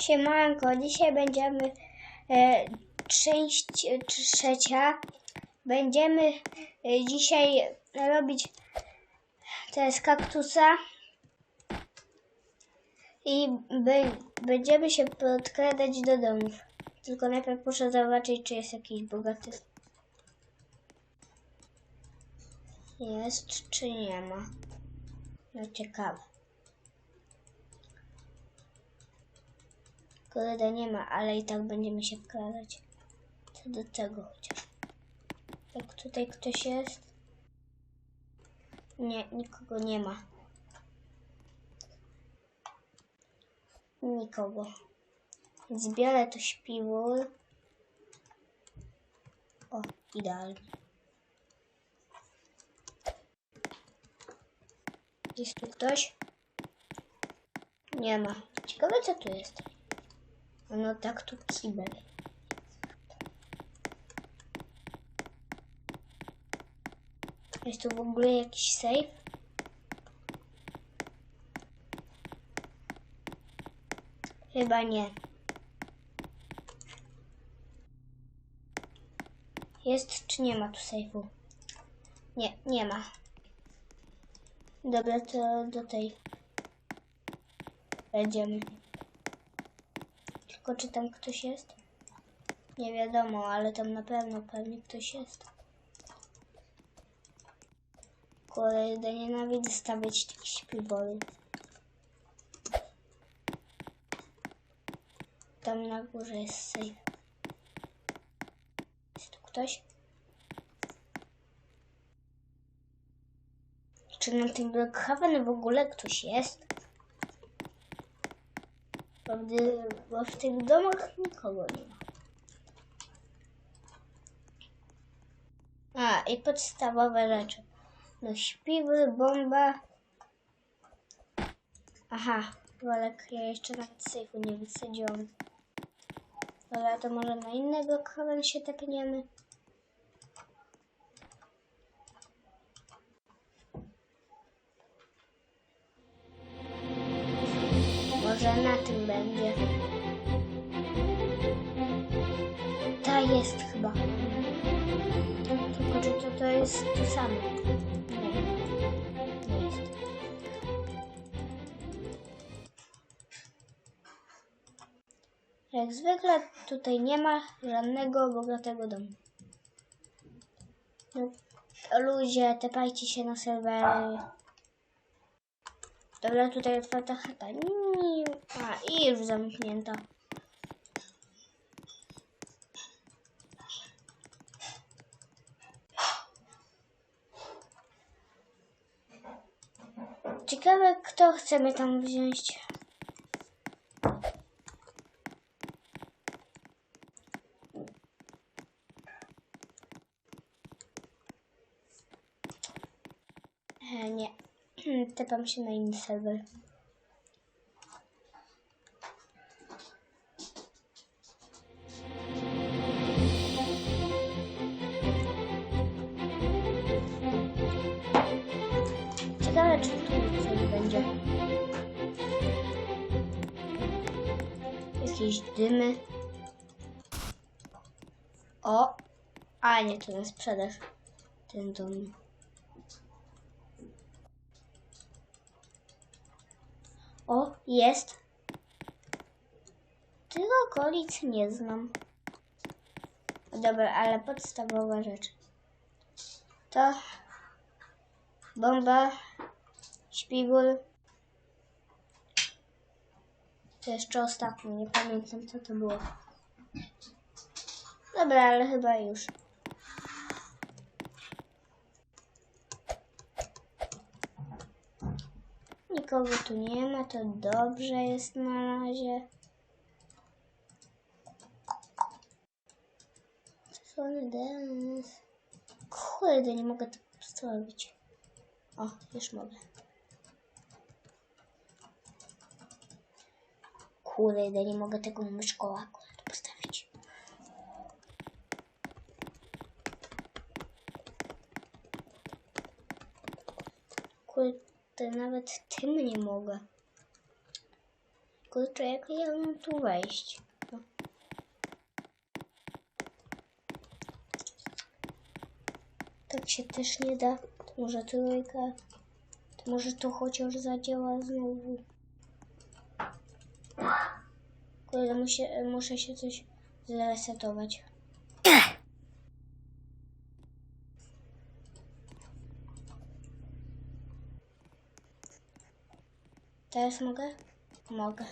Siemanko, dzisiaj będziemy e, część e, trzecia. Będziemy e, dzisiaj robić te z kaktusa i be, będziemy się podkradać do domów. Tylko najpierw muszę zobaczyć, czy jest jakiś bogaty. Jest, czy nie ma? No ciekawe. Kurde, nie ma, ale i tak będziemy się wkradać. Co do tego chociaż. Jak tutaj ktoś jest? Nie, nikogo nie ma. Nikogo. Zbiorę to śpiwór. O, idealnie. Jest tu ktoś? Nie ma. Ciekawe co tu jest. No tak tu kibel. Jest tu w ogóle jakiś safe? Chyba nie. Jest czy nie ma tu safe'u? Nie, nie ma. Dobra, to do tej będziemy. Tylko czy tam ktoś jest? Nie wiadomo, ale tam na pewno pewnie ktoś jest. Kurde, nienawidzę stawiać tych śpiworów. Tam na górze jest safe. Jest tu ktoś? Czy na tym Brookhaven w ogóle ktoś jest? Bo, w tych domach nikogo nie ma. A, i podstawowe rzeczy. No śpiwy, bomba. Aha, Wolek, ja jeszcze nawet sejfu nie wysadziłam. Dobra, to może na innego kawen się tepniemy. Może na tym będzie. Ta jest chyba. Tylko czy to, to jest to samo? Nie. Nie jest. Jak zwykle tutaj nie ma żadnego bogatego domu. No, ludzie, tepajcie się na serwery. Dobra, tutaj otwarta chata. Nie. A, i już zamknięta. Ciekawe, kto chce mnie tam wziąć. E, nie. Tepam się na inny serwer. Jakieś dymy. O! A nie, to na sprzedaż. Ten dom. O, jest. Tych okolic nie znam. Dobra, ale podstawowa rzecz. To bomba, śpiwór. To jeszcze ostatni, nie pamiętam co to było. Dobra, ale chyba już. Nikogo tu nie ma, to dobrze jest na razie. Czerwony dens. Kurde, nie mogę tego postawić. O, już mogę. Myszkoła akurat postawić. Kurde, nawet tym nie mogę. Kurczę, jak ja mam tu wejść? No. Tak się też nie da. To może trójka. To może to chociaż zadziała znowu. Kurde, muszę, muszę się coś zresetować. Teraz mogę? Mogę.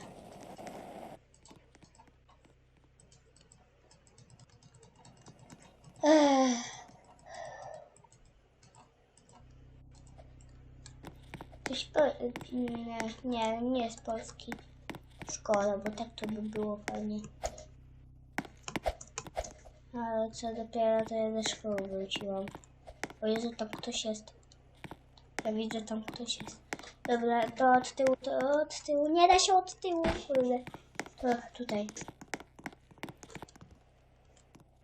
Ech. Ktoś po... Nie, nie, nie z Polski. Szkoła, bo tak to by było fajnie. Ale co dopiero to ja ze szkoły wróciłam. O Jezu, tam ktoś jest. Ja widzę, tam ktoś jest. Dobra, to od tyłu, to od tyłu. Nie da się od tyłu, kurde. To tutaj.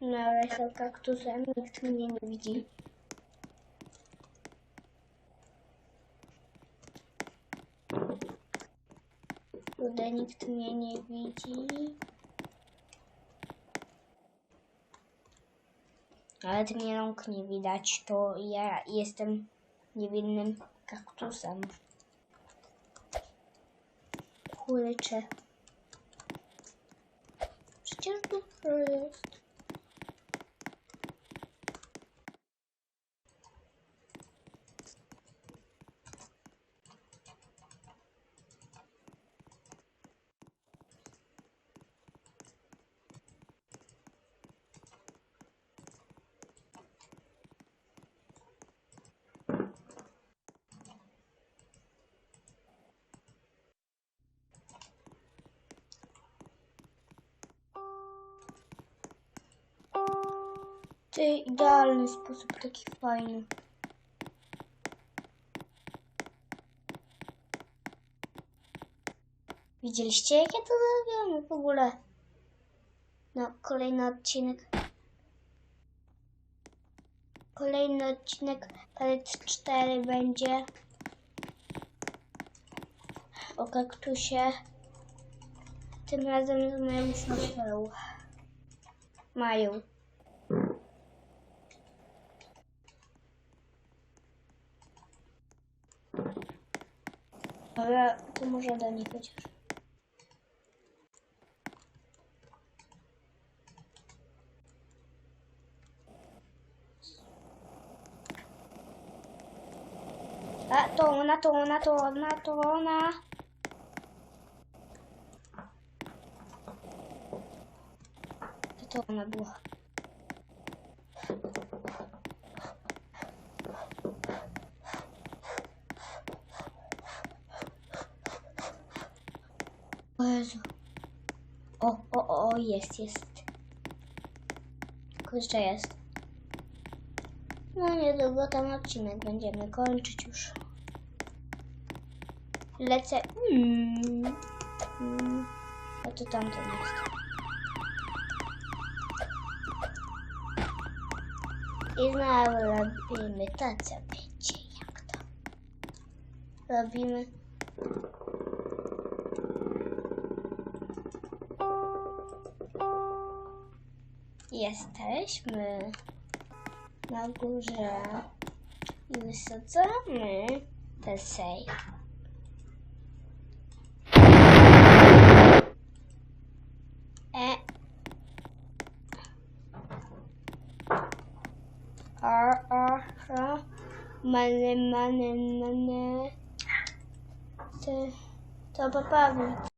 No, ale jestem kaktusem, nikt mnie nie widzi. Kurde, nikt mnie nie widzi. Nawet mnie rąk nie widać, to ja jestem niewinnym kaktusem. Kurczę. Przecież dużo jest. Idealny sposób, taki fajny. Widzieliście, jak ja to zrobiłam w ogóle? No, kolejny odcinek. Kolejny odcinek Palet 4 będzie o kaktusie. Tym razem z moją siostrą. Mają. Dobra, to może do nich chociaż. A, to ona, to ona, to ona, to ona. To to ona O Jezu. O, o, o, jest, jest. Kurczę, jest. No niedługo ten odcinek będziemy kończyć już. Lecę. Mm. Mm. A to tamten jest. I znowu robimy to, co wiecie, jak to. Robimy Jesteśmy na górze i wysadzamy ten sejf. E. R, R, R. Many, many, many. To, to poprawi.